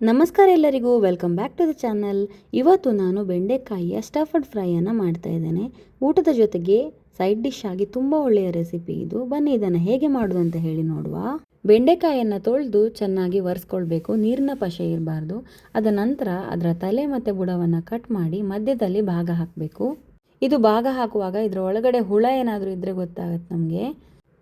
ನಮಸ್ಕಾರ ಎಲ್ಲರಿಗೂ welcome back to the channel ಇವತ್ತು ನಾನು ಬೆಂಡೆಕಾಯಿಯ ಸ್ಟಫಡ್ ಫ್ರೈಯನ್ನು ಮಾಡ್ತಾ ಇದ್ದೇನೆ. ಊಟದ ಜೊತೆಗೆ ಸೈಡ್ ಡಿಶ್ ಆಗಿ ತುಂಬ ಒಳ್ಳೆಯ ರೆಸಿಪಿ ಇದು. ಬನ್ನಿ, ಇದನ್ನು ಹೇಗೆ ಮಾಡೋದು ಅಂತ ಹೇಳಿ ನೋಡುವ. ಬೆಂಡೆಕಾಯಿಯನ್ನು ತೊಳೆದು ಚೆನ್ನಾಗಿ ಒರೆಸ್ಕೊಳ್ಬೇಕು. ನೀರಿನ ಪಶೆ ಇರಬಾರ್ದು. ಅದ ನಂತರ ಅದರ ತಲೆ ಮತ್ತು ಬುಡವನ್ನು ಕಟ್ ಮಾಡಿ ಮಧ್ಯದಲ್ಲಿ ಭಾಗ ಹಾಕಬೇಕು. ಇದು ಭಾಗ ಹಾಕುವಾಗ ಇದರ ಒಳಗಡೆ ಹುಳ ಏನಾದರೂ ಇದ್ದರೆ ಗೊತ್ತಾಗುತ್ತೆ ನಮಗೆ.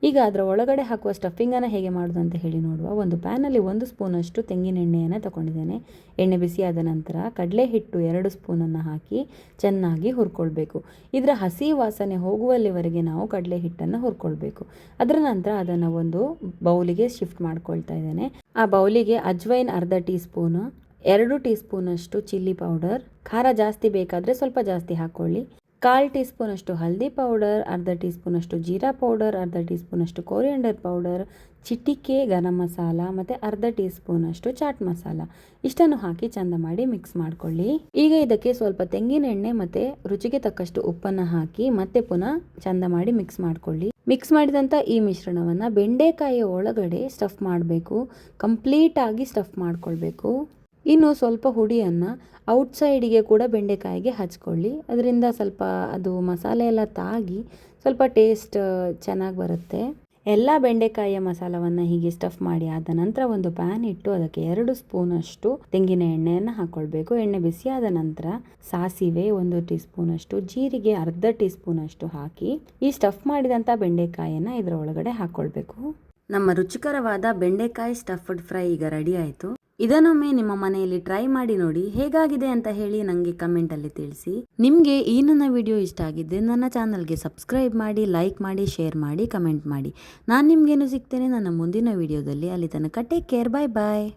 ಈಗ ಅದರ ಒಳಗಡೆ ಹಾಕುವ ಸ್ಟಫಿಂಗನ್ನು ಹೇಗೆ ಮಾಡೋದು ಅಂತ ಹೇಳಿ ನೋಡುವ. ಒಂದು ಪ್ಯಾನಲ್ಲಿ ಒಂದು ಸ್ಪೂನಷ್ಟು ತೆಂಗಿನ ಎಣ್ಣೆಯನ್ನು ತಗೊಂಡಿದ್ದೇನೆ. ಎಣ್ಣೆ ಬಿಸಿಯಾದ ನಂತರ ಕಡಲೆ ಹಿಟ್ಟು ಎರಡು ಸ್ಪೂನನ್ನು ಹಾಕಿ ಚೆನ್ನಾಗಿ ಹುರ್ಕೊಳ್ಬೇಕು. ಇದರ ಹಸಿ ವಾಸನೆ ಹೋಗುವಲ್ಲಿವರೆಗೆ ನಾವು ಕಡಲೆ ಹಿಟ್ಟನ್ನು ಹುರ್ಕೊಳ್ಬೇಕು. ಅದರ ನಂತರ ಅದನ್ನು ಒಂದು ಬೌಲಿಗೆ ಶಿಫ್ಟ್ ಮಾಡ್ಕೊಳ್ತಾ ಇದ್ದೇನೆ. ಆ ಬೌಲಿಗೆ ಅಜ್ವೈನ್ ಅರ್ಧ ಟೀ ಸ್ಪೂನು ಎರಡು ಟೀ ಸ್ಪೂನಷ್ಟು ಚಿಲ್ಲಿ ಪೌಡರ್ ಖಾರ ಜಾಸ್ತಿ ಬೇಕಾದರೆ ಸ್ವಲ್ಪ ಜಾಸ್ತಿ ಹಾಕ್ಕೊಳ್ಳಿ ಕಾಲು ಟೀ ಸ್ಪೂನಷ್ಟು ಹಲ್ದಿ ಪೌಡರ್, ಅರ್ಧ ಟೀ ಸ್ಪೂನಷ್ಟು ಜೀರಾ ಪೌಡರ್, ಅರ್ಧ ಟೀ ಸ್ಪೂನಷ್ಟು ಕೋರಿಯಂಡರ್ ಪೌಡರ್, ಚಿಟಿಕೆ, ಗರಂ ಮಸಾಲ ಮತ್ತು ಅರ್ಧ ಟೀ ಸ್ಪೂನಷ್ಟು ಚಾಟ್ ಮಸಾಲ. ಇಷ್ಟನ್ನು ಹಾಕಿ ಚಂದ ಮಾಡಿ ಮಿಕ್ಸ್ ಮಾಡ್ಕೊಳ್ಳಿ. ಈಗ ಇದಕ್ಕೆ ಸ್ವಲ್ಪ ತೆಂಗಿನ ಎಣ್ಣೆ ಮತ್ತು ರುಚಿಗೆ ತಕ್ಕಷ್ಟು ಉಪ್ಪನ್ನು ಹಾಕಿ ಮತ್ತೆ ಪುನಃ ಚಂದ ಮಾಡಿ ಮಿಕ್ಸ್ ಮಾಡ್ಕೊಳ್ಳಿ. ಮಿಕ್ಸ್ ಮಾಡಿದಂಥ ಈ ಮಿಶ್ರಣವನ್ನು ಬೆಂಡೆಕಾಯಿಯ ಒಳಗಡೆ ಸ್ಟಫ್ ಮಾಡಬೇಕು. ಕಂಪ್ಲೀಟಾಗಿ ಸ್ಟಫ್ ಮಾಡ್ಕೊಳ್ಬೇಕು. ಇನ್ನು ಸ್ವಲ್ಪ ಹುಡಿಯನ್ನು ಔಟ್ಸೈಡಿಗೆ ಕೂಡ ಬೆಂಡೆಕಾಯಿಗೆ ಹಚ್ಕೊಳ್ಳಿ. ಅದರಿಂದ ಸ್ವಲ್ಪ ಅದು ಮಸಾಲೆ ಎಲ್ಲ ತಾಗಿ ಸ್ವಲ್ಪ ಟೇಸ್ಟ್ ಚೆನ್ನಾಗಿ ಬರುತ್ತೆ. ಎಲ್ಲ ಬೆಂಡೆಕಾಯಿಯ ಮಸಾಲವನ್ನು ಹೀಗೆ ಸ್ಟಫ್ ಮಾಡಿ ಆದ ನಂತರ ಒಂದು ಪ್ಯಾನ್ ಇಟ್ಟು ಅದಕ್ಕೆ ಎರಡು ಸ್ಪೂನಷ್ಟು ತೆಂಗಿನ ಎಣ್ಣೆಯನ್ನು ಹಾಕ್ಕೊಳ್ಬೇಕು ಎಣ್ಣೆ ಬಿಸಿಯಾದ ನಂತರ ಸಾಸಿವೆ ಒಂದು ಟೀ ಸ್ಪೂನಷ್ಟು ಜೀರಿಗೆ ಅರ್ಧ ಟೀ ಸ್ಪೂನಷ್ಟು ಹಾಕಿ ಈ ಸ್ಟಫ್ ಮಾಡಿದಂಥ ಬೆಂಡೆಕಾಯಿಯನ್ನು ಇದರ ಒಳಗಡೆ ಹಾಕ್ಕೊಳ್ಬೇಕು ನಮ್ಮ ರುಚಿಕರವಾದ ಬೆಂಡೆಕಾಯಿ ಸ್ಟಫ್ಡ್ ಫ್ರೈ ಈಗ ರೆಡಿ ಆಯಿತು. ಇದನ್ನೊಮ್ಮೆ ನಿಮ್ಮ ಮನೆಯಲ್ಲಿ ಟ್ರೈ ಮಾಡಿ ನೋಡಿ ಹೇಗಾಗಿದೆ ಅಂತ ಹೇಳಿ ನನಗೆ ಕಮೆಂಟಲ್ಲಿ ತಿಳಿಸಿ. ನಿಮಗೆ ಈ ನನ್ನ ವಿಡಿಯೋ ಇಷ್ಟ ಆಗಿದ್ದರೆ ನನ್ನ ಚಾನಲ್ಗೆ ಸಬ್ಸ್ಕ್ರೈಬ್ ಮಾಡಿ ಲೈಕ್ ಮಾಡಿ ಶೇರ್ ಮಾಡಿ ಕಮೆಂಟ್ ಮಾಡಿ. ನಾನು ನಿಮಗೇನು ಸಿಗ್ತೇನೆ? ನನ್ನ ಮುಂದಿನ ವಿಡಿಯೋದಲ್ಲಿ ಅಲ್ಲಿ ತನಕ ಟೇಕ್ ಕೇರ್ ಬಾಯ್ ಬಾಯ್